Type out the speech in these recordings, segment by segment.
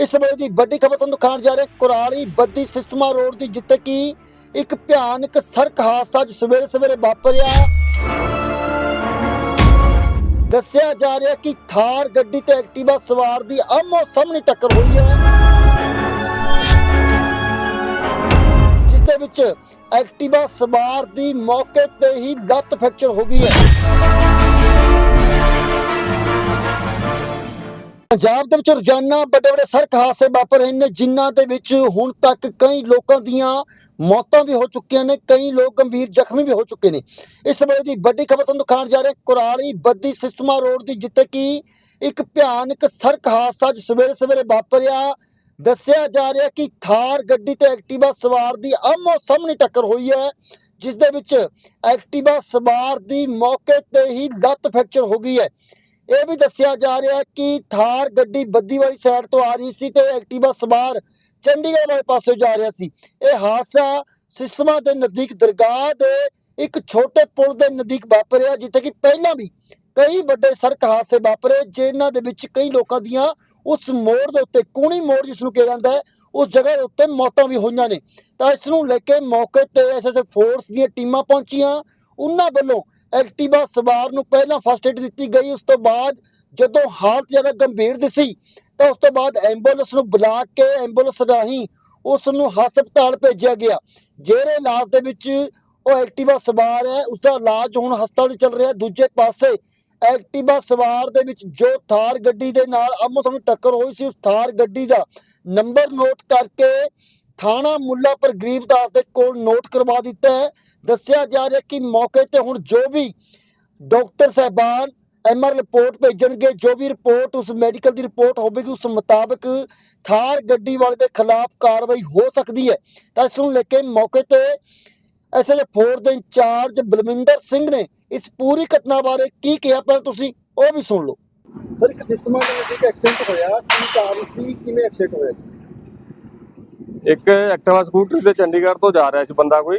ਇਸ ਵੇਲੇ ਦੀ ਵੱਡੀ ਖਬਰ ਤੁਹਾਨੂੰ ਦਿਖਾਉਣ ਜਾ ਰਹੇ ਕੁਰਾਲੀ ਬੱਦੀ ਸਿਸਮਾ ਰੋਡ ਦੀ ਜਿੱਥੇ ਕਿ ਇੱਕ ਭਿਆਨਕ ਸੜਕ ਹਾਦਸਾ ਅੱਜ ਸਵੇਰੇ ਸਵੇਰੇ ਵਾਪਰਿਆ। ਦੱਸਿਆ ਜਾ ਰਿਹਾ ਕਿ ਥਾਰ ਗੱਡੀ ਤੇ ਐਕਟਿਵਾ ਸਵਾਰ ਦੀ ਆਮੋ ਸਾਹਮਣੇ ਟੱਕਰ ਹੋਈ ਹੈ। ਜਿਸ ਦੇ ਵਿੱਚ ਐਕਟਿਵਾ ਸਵਾਰ ਦੀ ਮੌਕੇ ਤੇ ਹੀ ਲੱਤ ਫ੍ਰੈਕਚਰ ਹੋ ਗਈ ਹੈ। ਪੰਜਾਬ ਦੇ ਵਿੱਚ ਰੋਜ਼ਾਨਾ ਵੱਡੇ ਵੱਡੇ ਸੜਕ ਹਾਦਸੇ ਵਾਪਰ ਰਹੇ ਨੇ, ਜਿਨ੍ਹਾਂ ਦੇ ਵਿੱਚ ਹੁਣ ਤੱਕ ਕਈ ਲੋਕਾਂ ਦੀਆਂ ਮੌਤਾਂ ਵੀ ਹੋ ਚੁੱਕੀਆਂ ਨੇ, ਕਈ ਲੋਕ ਗੰਭੀਰ ਜ਼ਖਮੀ ਵੀ ਹੋ ਚੁੱਕੇ ਨੇ। ਇਸ ਵੇਲੇ ਦੀ ਵੱਡੀ ਖਬਰ ਤੁਹਾਨੂੰ ਦਿਖਾਉਣ ਜਾ ਰਹੇ, ਕੁਰਾਲੀ ਬੱਦੀ ਸਿਸਮਾ ਰੋਡ ਦੀ, ਜਿੱਥੇ ਕਿ ਇੱਕ ਭਿਆਨਕ ਸੜਕ ਹਾਦਸਾ ਅੱਜ ਸਵੇਰੇ ਸਵੇਰੇ ਵਾਪਰਿਆ। ਦੱਸਿਆ ਜਾ ਰਿਹਾ ਕਿ ਥਾਰ ਗੱਡੀ ਤੇ ਐਕਟਿਵਾ ਸਵਾਰ ਦੀ ਆਮੋ ਸਾਹਮਣੇ ਟੱਕਰ ਹੋਈ ਹੈ, ਜਿਸ ਦੇ ਵਿੱਚ ਐਕਟਿਵਾ ਸਵਾਰ ਦੀ ਮੌਕੇ ਤੇ ਹੀ ਲੱਤ ਫ੍ਰੈਕਚਰ ਹੋ ਗਈ ਹੈ। ਇਹ ਵੀ ਦੱਸਿਆ ਜਾ ਰਿਹਾ ਕਿ ਥਾਰ ਗੱਡੀ ਬੱਦੀ ਵਾਲੀ ਸਾਈਡ ਤੋਂ ਆ ਰਹੀ ਸੀ ਤੇ ਐਕਟਿਵਾ ਸਵਾਰ ਚੰਡੀਗੜ੍ਹ ਵਾਲੇ ਪਾਸੇ ਜਾ ਰਿਹਾ ਸੀ। ਇਹ ਹਾਦਸਾ ਸਿਸਮਾ ਦੇ ਨਜ਼ਦੀਕ ਦਰਗਾਹ ਦੇ ਇੱਕ ਛੋਟੇ ਪੁਲ ਦੇ ਨਜ਼ਦੀਕ ਵਾਪਰਿਆ, ਜਿੱਥੇ ਕਿ ਪਹਿਲਾਂ ਵੀ ਕਈ ਵੱਡੇ ਸੜਕ ਹਾਦਸੇ ਵਾਪਰੇ, ਜਿਨ੍ਹਾਂ ਦੇ ਵਿੱਚ ਕਈ ਲੋਕਾਂ ਦੀਆਂ ਉਸ ਮੋੜ ਦੇ ਉੱਤੇ, ਕੂਣੀ ਮੋੜ ਜਿਸ ਨੂੰ ਕਿਹਾ ਜਾਂਦਾ ਹੈ, ਉਸ ਜਗ੍ਹਾ ਦੇ ਉੱਤੇ ਮੌਤਾਂ ਵੀ ਹੋਈਆਂ ਨੇ। ਤਾਂ ਇਸ ਨੂੰ ਲੈ ਕੇ ਮੌਕੇ ਤੇ ਐਸਐਸਐਫ ਫੋਰਸ ਦੀਆਂ ਟੀਮਾਂ ਪਹੁੰਚੀਆਂ। ਉਹਨਾਂ ਵੱਲੋਂ ਐਕਟਿਵਾ ਸਵਾਰ ਨੂੰ ਪਹਿਲਾਂ ਫਸਟ ਏਡ ਦਿੱਤੀ ਗਈ, ਉਸ ਤੋਂ ਬਾਅਦ ਜਦੋਂ ਹਾਲਤ ਜ਼ਿਆਦਾ ਗੰਭੀਰ ਦਿਸੀ ਤਾਂ ਉਸ ਤੋਂ ਬਾਅਦ ਐਂਬੂਲੈਂਸ ਨੂੰ ਬੁਲਾ ਕੇ ਐਂਬੂਲੈਂਸ ਰਾਹੀਂ ਉਸ ਨੂੰ ਹਸਪਤਾਲ ਭੇਜਿਆ ਗਿਆ। ਜਿਹੜੇ ਇਲਾਜ ਦੇ ਵਿੱਚ ਉਹ ਐਕਟਿਵਾ ਸਵਾਰ ਹੈ ਉਸ ਦਾ ਇਲਾਜ ਹੁਣ ਹਸਪਤਾਲ 'ਚ ਚੱਲ ਰਿਹਾ। ਦੂਜੇ ਪਾਸੇ ਐਕਟਿਵਾ ਸਵਾਰ ਦੇ ਵਿੱਚ ਜੋ ਥਾਰ ਗੱਡੀ ਦੇ ਨਾਲ ਆਮੋ ਸਾਹਮਣੇ ਟੱਕਰ ਹੋਈ ਸੀ, ਉਸ ਥਾਰ ਗੱਡੀ ਦਾ ਨੰਬਰ ਨੋਟ ਕਰਕੇ ਥਾਣਾ ਮੁੱਲਾਪੁਰ ਗਰੀਬਦਾਸ ਦੇ ਕੋਲ ਨੋਟ ਕਰਵਾ ਦਿੱਤਾ ਹੈ। ਦੱਸਿਆ ਜਾ ਰਿਹਾ ਕਿ ਮੌਕੇ ਤੇ ਹੁਣ ਜੋ ਵੀ ਡਾਕਟਰ ਸਾਹਿਬਾਨ ਐਮਆਰ ਰਿਪੋਰਟ ਭੇਜਣਗੇ, ਜੋ ਵੀ ਰਿਪੋਰਟ ਉਸ ਮੈਡੀਕਲ ਦੀ ਰਿਪੋਰਟ ਹੋਵੇਗੀ, ਉਸ ਮੁਤਾਬਕ ਥਾਰ ਗੱਡੀ ਵਾਲੇ ਦੇ ਖਿਲਾਫ ਕਾਰਵਾਈ ਹੋ ਸਕਦੀ ਹੈ। ਤਾਂ ਇਸ ਨੂੰ ਲੈ ਕੇ ਮੌਕੇ ਤੇ ਐਸਐਚ ਫੋਰ ਦੇ ਇੰਚਾਰਜ ਬਲਵਿੰਦਰ ਸਿੰਘ ਨੇ ਇਸ ਪੂਰੀ ਘਟਨਾ ਬਾਰੇ ਕੀ ਕਿਹਾ, ਪਹਿਲਾਂ ਤੁਸੀਂ ਉਹ ਵੀ ਸੁਣ ਲਓ। ਸਰ, ਇੱਕ ਸਿਸਟਮ ਦੇ ਇੱਕ ਐਕਸੀਡੈਂਟ ਹੋਇਆ, ਕੀ ਕਾਰਨ ਸੀ, ਕਿਵੇਂ ਐਕਸੀਡੈਂਟ ਹੋਇਆ? ਇੱਕ ਐਕਟਿਵਾ ਸਕੂਟਰ ਤੇ ਚੰਡੀਗੜ੍ਹ ਤੋਂ ਜਾ ਰਿਹਾ ਸੀ ਬੰਦਾ ਕੋਈ।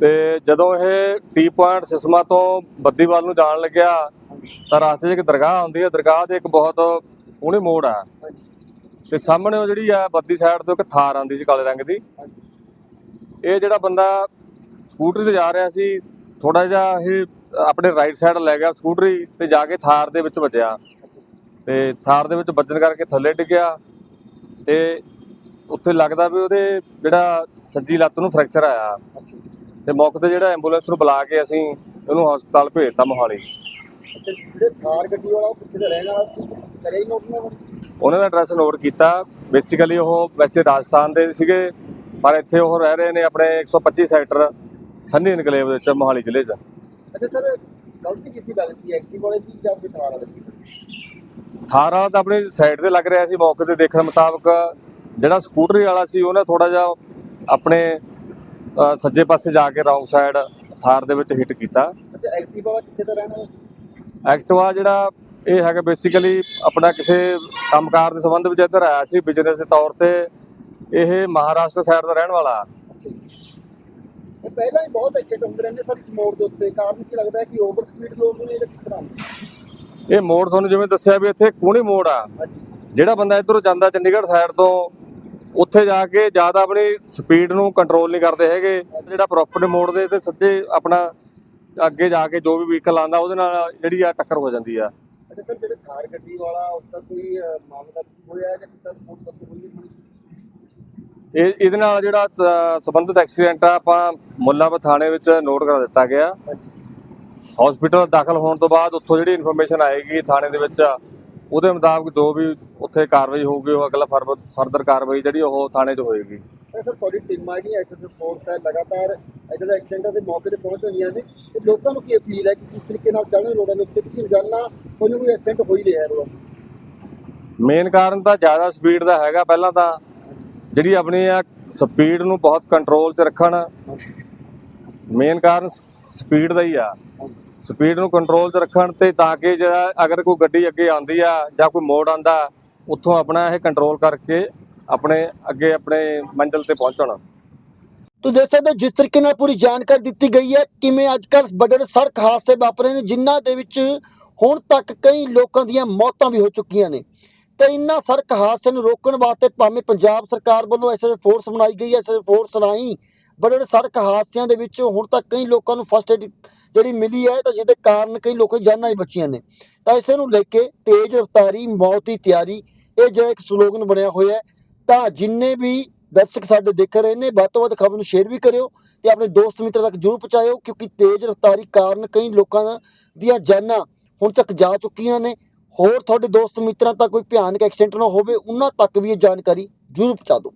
ਤੇ ਜਦੋਂ ਇਹ ਟੀ ਪੁਆਇੰਟ ਸਿਸਮਾ ਤੋਂ ਬੱਦੀਵਾਲ ਨੂੰ ਜਾਣ ਲੱਗਿਆ ਤਾਂ ਰਸਤੇ 'ਚ ਇੱਕ ਦਰਗਾਹ ਆਉਂਦੀ ਹੈ। ਦਰਗਾਹ ਦੇ ਇੱਕ ਬਹੁਤ ਉਹਨੇ ਮੋੜ ਆ। ਤੇ ਸਾਹਮਣੇ ਉਹ ਜਿਹੜੀ ਆ ਬੱਦੀ ਸਾਈਡ ਤੋਂ ਇੱਕ ਥਾਰ ਆਉਂਦੀ ਸੀ ਕਾਲੇ ਰੰਗ ਦੀ। ਇਹ ਜਿਹੜਾ ਬੰਦਾ ਸਕੂਟਰੀ ਤੇ ਜਾ ਰਿਹਾ ਸੀ ਥੋੜਾ ਜਿਹਾ ਇਹ ਆਪਣੇ ਰਾਈਟ ਸਾਈਡ ਲੈ ਗਿਆ ਸਕੂਟਰੀ ਤੇ ਜਾ ਕੇ ਥਾਰ ਦੇ ਵਿੱਚ ਵੱਜਿਆ। ਤੇ ਥਾਰ ਦੇ ਵਿੱਚ ਵੱਜਣ ਕਰਕੇ ਥੱਲੇ ਡਿੱਗਿਆ। ਤੇ ਉੱਥੇ ਲੱਗਦਾ ਵੀ ਉਹਦੇ ਜਿਹੜਾ ਸੱਜੀ ਲੱਤ ਨੂੰ ਫ੍ਰੈਕਚਰ ਆਇਆ। ਤੇ ਮੌਕੇ ਤੇ ਜਿਹੜਾ ਐਂਬੂਲੈਂਸ ਨੂੰ ਬੁਲਾ ਕੇ ਅਸੀਂ ਉਹਨੂੰ ਹਸਪਤਾਲ ਭੇਜਤਾ ਮੋਹਾਲੀ। ਅੱਛਾ ਜਿਹੜੇ ਥਾਰ ਗੱਡੀ ਵਾਲਾ ਉਹ ਕਿੱਥੇ ਦਾ ਰਹਿਣ ਵਾਲਾ ਸੀ? ਕਰਿਆ ਹੀ ਨੋਟ ਨਾ ਉਹਨਾਂ ਦਾ ਐਡਰੈਸ ਨੋਟ ਕੀਤਾ। ਬੇਸਿਕਲੀ ਉਹ ਵੈਸੇ ਰਾਜਸਥਾਨ ਦੇ ਸੀਗੇ ਪਰ ਇੱਥੇ ਉਹ ਰਹਿ ਰਹੇ ਨੇ ਆਪਣੇ 125 ਸੈਕਟਰ ਸੰਨੀ ਇਨਕਲੇਵ ਵਿੱਚ ਮੋਹਾਲੀ ਜ਼ਿਲ੍ਹੇ 'ਚ। ਅੱਛਾ ਸਰ ਗਲਤੀ ਕਿਸ ਦੀ ਲੱਗਦੀ ਹੈ ਐਕਟਿਵ ਵਾਲੇ ਦੀ ਜਾਂ ਥਾਰ ਵਾਲੇ ਦੀ? ਥਾਰ ਵਾਲਾ ਤਾਂ ਆਪਣੀ ਸਾਈਡ ਤੇ ਲੱਗ ਰਿਹਾ ਸੀ ਮੌਕੇ ਤੇ ਦੇਖਣ ਮੁਤਾਬਕ ਜਿਹੜਾ ਸਕੂਟਰੀ ਵਾਲਾ ਸੀ ਉਹਨੇ ਥੋੜਾ ਜਿਹਾ ਆਪਣੇ ਸੱਜੇ ਪਾਸੇ ਜਾ ਕੇ ਰੌਂਗ ਸਾਈਡ ਥਾਰ ਦੇ ਵਿੱਚ ਹਿੱਟ ਕੀਤਾ। ਅੱਛਾ ਐਕਟਿਵ ਵਾਲਾ ਕਿੱਥੇ ਦਾ ਰਹਿਣ ਵਾਲਾ ਸੀ? ਐਕਟਿਵਾ ਜਿਹੜਾ ਇਹ ਹੈਗਾ ਬੇਸਿਕਲੀ ਆਪਣਾ ਕਿਸੇ ਕੰਮਕਾਰ ਦੇ ਸੰਬੰਧ ਵਿੱਚ ਇੱਧਰ ਆਇਆ ਸੀ ਬਿਜ਼ਨਸ ਦੇ ਤੌਰ ਤੇ ਇਹ ਮਹਾਰਾਸ਼ਟਰ ਸਾਈਡ ਦਾ ਰਹਿਣ ਵਾਲਾ। ਪਹਿਲਾਂ ਹੀ ਬਹੁਤ ਐਕਸੀਡੈਂਟ ਹੁੰਦੇ ਰਹਿੰਦੇ ਸਰ ਇਸ ਮੋੜ ਦੇ ਉੱਤੇ। ਕਾਰਨ ਕੀ ਲੱਗਦਾ ਹੈ ਕਿ ਓਵਰ ਸਪੀਡ ਲੋਕ ਨੇ ਜਾਂ ਕਿਸ ਤਰ੍ਹਾਂ ਇਹ ਮੋੜ ਤੁਹਾਨੂੰ ਜਿਵੇਂ ਦੱਸਿਆ ਵੀ ਇੱਥੇ ਕੂਣੀ ਮੋੜ ਆ। ਜਿਹੜਾ ਬੰਦਾ ਇੱਧਰੋਂ ਜਾਂਦਾ ਚੰਡੀਗੜ੍ਹ ਸਾਈਡ ਤੋਂ ਉੱਥੇ ਜਾ ਕੇ ਜ਼ਿਆਦਾ ਆਪਣੀ ਸਪੀਡ ਨੂੰ ਕੰਟਰੋਲ ਨਹੀਂ ਕਰਦੇ ਹੈਗੇ। ਜਿਹੜਾ ਪ੍ਰੋਪਰ ਮੋੜ ਦੇ ਤੇ ਸੱਜੇ ਆਪਣਾ ਅੱਗੇ ਜਾ ਕੇ ਜੋ ਵੀ ਵਹੀਕਲ ਆਂਦਾ ਉਹਦੇ ਨਾਲ ਜਿਹੜੀ ਆ ਟੱਕਰ ਹੋ ਜਾਂਦੀ ਆ। ਅੱਛਾ ਸਰ ਜਿਹੜੇ ਥਾਰ ਗੱਡੀ ਵਾਲਾ ਉਸ ਦਾ ਕੋਈ ਅਹ, ਮਾਮਲਾ ਹੋਇਆ ਹੈ ਜਾਂ ਕਿਸ ਤਰ੍ਹਾਂ ਰਿਪੋਰਟ ਕਰਕੇ ਹੋਈ ਹੈ ਇਹ ਇਹਦੇ ਨਾਲ ਜਿਹੜਾ ਸੰਬੰਧਿਤ ਐਕਸੀਡੈਂਟ ਆ ਆਪਾਂ ਮੁੱਲਾਪੁਰ ਥਾਣੇ ਵਿੱਚ ਨੋਟ ਕਰ ਦਿੱਤਾ ਗਿਆ। ਹਸਪੀਟਲ ਦਾਖਲ ਹੋਣ ਤੋਂ ਬਾਅਦ ਉੱਥੋਂ ਜਿਹੜੀ ਇਨਫੋਰਮੇਸ਼ਨ ਆਏਗੀ ਥਾਣੇ ਦੇ ਵਿੱਚ ਉਹਦੇ ਮੁਤਾਬਕ ਜੋ ਵੀ ਉੱਥੇ ਕਾਰਵਾਈ ਹੋਊਗੀ ਉਹ ਅਗਲਾ ਫਰਦਰ ਕਾਰਵਾਈ ਜਿਹੜੀ ਉਹ ਥਾਣੇ 'ਚ ਹੋਏਗੀ। ਤਾਂ ਸਰ ਤੁਹਾਡੀ ਟੀਮਾਂ ਜਿਹੜੀਆਂ ਐਸਐਸਐਫ ਫੋਰਸ ਹੈ ਲਗਾਤਾਰ ਇਹਦੇ ਐਕਸੀਡੈਂਟਾਂ ਦੇ ਮੌਕੇ ਤੇ ਪਹੁੰਚ ਰਹੀਆਂ ਨੇ। ਤੇ ਲੋਕਾਂ ਨੂੰ ਕੀ ਅਪੀਲ ਹੈ ਕਿ ਕਿਸ ਤਰੀਕੇ ਨਾਲ ਚੱਲਣ ਰੋਡਾਂ ਦੇ ਉੱਤੇ? ਕਿ ਰੋਜ਼ਾਨਾ ਕੋਈ ਨਾ ਕੋਈ ਐਕਸੀਡੈਂਟ ਹੋ ਹੀ ਰਿਹਾ ਹੈ ਰੋਡ ਮੇਨ ਕਾਰਨ ਤਾਂ ਜ਼ਿਆਦਾ ਸਪੀਡ ਦਾ ਹੈਗਾ ਪਹਿਲਾਂ ਤਾਂ। ਜਿਹੜੀ ਆਪਣੀ ਆ ਸਪੀਡ ਨੂੰ ਬਹੁਤ ਕੰਟਰੋਲ 'ਚ ਰੱਖਣ। ਮੇਨ ਕਾਰਨ ਸਪੀਡ ਦਾ ਹੀ ਆ। ਸਪੀਡ ਨੂੰ ਕੰਟਰੋਲ 'ਚ ਰੱਖਣ ਤੇ ਤਾਂ ਕਿ ਜਿਹੜਾ ਅਗਰ ਕੋਈ ਗੱਡੀ ਅੱਗੇ ਆਉਂਦੀ ਆ ਜਾਂ ਕੋਈ ਮੋੜ ਆਂਦਾ ਉੱਥੋਂ ਆਪਣਾ ਇਹ ਕੰਟਰੋਲ ਕਰਕੇ ਆਪਣੇ ਅੱਗੇ ਆਪਣੇ ਮੰਜ਼ਿਲ ਤੇ ਪਹੁੰਚਣ। ਤੋ ਦੇਖ ਸਕਦੇ ਹੋ ਜਿਸ ਤਰੀਕੇ ਨਾਲ ਪੂਰੀ ਜਾਣਕਾਰੀ ਦਿੱਤੀ ਗਈ ਹੈ, ਕਿਵੇਂ ਅੱਜ ਕੱਲ੍ਹ ਵੱਡੇ ਵੱਡੇ ਸੜਕ ਹਾਦਸੇ ਵਾਪਰੇ ਨੇ, ਜਿਨ੍ਹਾਂ ਦੇ ਵਿੱਚ ਹੁਣ ਤੱਕ ਕਈ ਲੋਕਾਂ ਦੀਆਂ ਮੌਤਾਂ ਵੀ ਹੋ ਚੁੱਕੀਆਂ ਨੇ। ਤੇ ਇਨ੍ਹਾਂ ਸੜਕ ਹਾਦਸਿਆਂ ਨੂੰ ਰੋਕਣ ਵਾਸਤੇ ਭਾਵੇਂ ਪੰਜਾਬ ਸਰਕਾਰ ਵੱਲੋਂ ਐਸਐਸ ਫੋਰਸ ਬਣਾਈ ਗਈ ਹੈ ਐਸਐਸ ਫੋਰਸ ਰਾਹੀਂ ਬੜੇ ਸੜਕ ਹਾਦਸਿਆਂ ਦੇ ਵਿੱਚ ਹੁਣ ਤੱਕ ਕਈ ਲੋਕਾਂ ਨੂੰ ਫਸਟ ਏਡ ਜਿਹੜੀ ਮਿਲੀ ਹੈ, ਤਾਂ ਜਿਹਦੇ ਕਾਰਨ ਕਈ ਲੋਕਾਂ ਦੀ ਜਾਨਾਂ ਹੀ ਬਚੀਆਂ ਨੇ। ਤਾਂ ਇਸੇ ਨੂੰ ਲੈ ਕੇ ਤੇਜ਼ ਰਫ਼ਤਾਰੀ, ਮੌਤ ਦੀ ਤਿਆਰੀ, ਇਹ ਜਿਹੜਾ ਇੱਕ ਸਲੋਗਨ ਬਣਿਆ ਹੋਇਆ ਹੈ, ਤਾਂ ਜਿੰਨੇ ਵੀ ਦਰਸ਼ਕ ਸਾਡੇ ਦੇਖ ਰਹੇ ਨੇ, ਵੱਧ ਤੋਂ ਵੱਧ ਖਬਰ ਨੂੰ ਸ਼ੇਅਰ ਵੀ ਕਰਿਓ ਤੇ ਆਪਣੇ ਦੋਸਤ ਮਿੱਤਰ ਤੱਕ ਜਰੂਰ ਪਹੁੰਚਾਇਓ, ਕਿਉਂਕਿ ਤੇਜ਼ ਰਫ਼ਤਾਰੀ ਕਾਰਨ ਕਈ ਲੋਕਾਂ ਦੀਆਂ ਜਾਨਾਂ ਹੁਣ ਤੱਕ ਜਾ ਚੁੱਕੀਆਂ ਨੇ। ਹੋਰ ਤੁਹਾਡੇ ਦੋਸਤ ਮਿੱਤਰਾਂ ਤੱਕ ਕੋਈ ਭਿਆਨਕ ਐਕਸੀਡੈਂਟ ਨਾ ਹੋਵੇ, ਉਹਨਾਂ ਤੱਕ ਵੀ ਇਹ ਜਾਣਕਾਰੀ ਜਰੂਰ ਪਹੁੰਚਾ ਦਿਓ।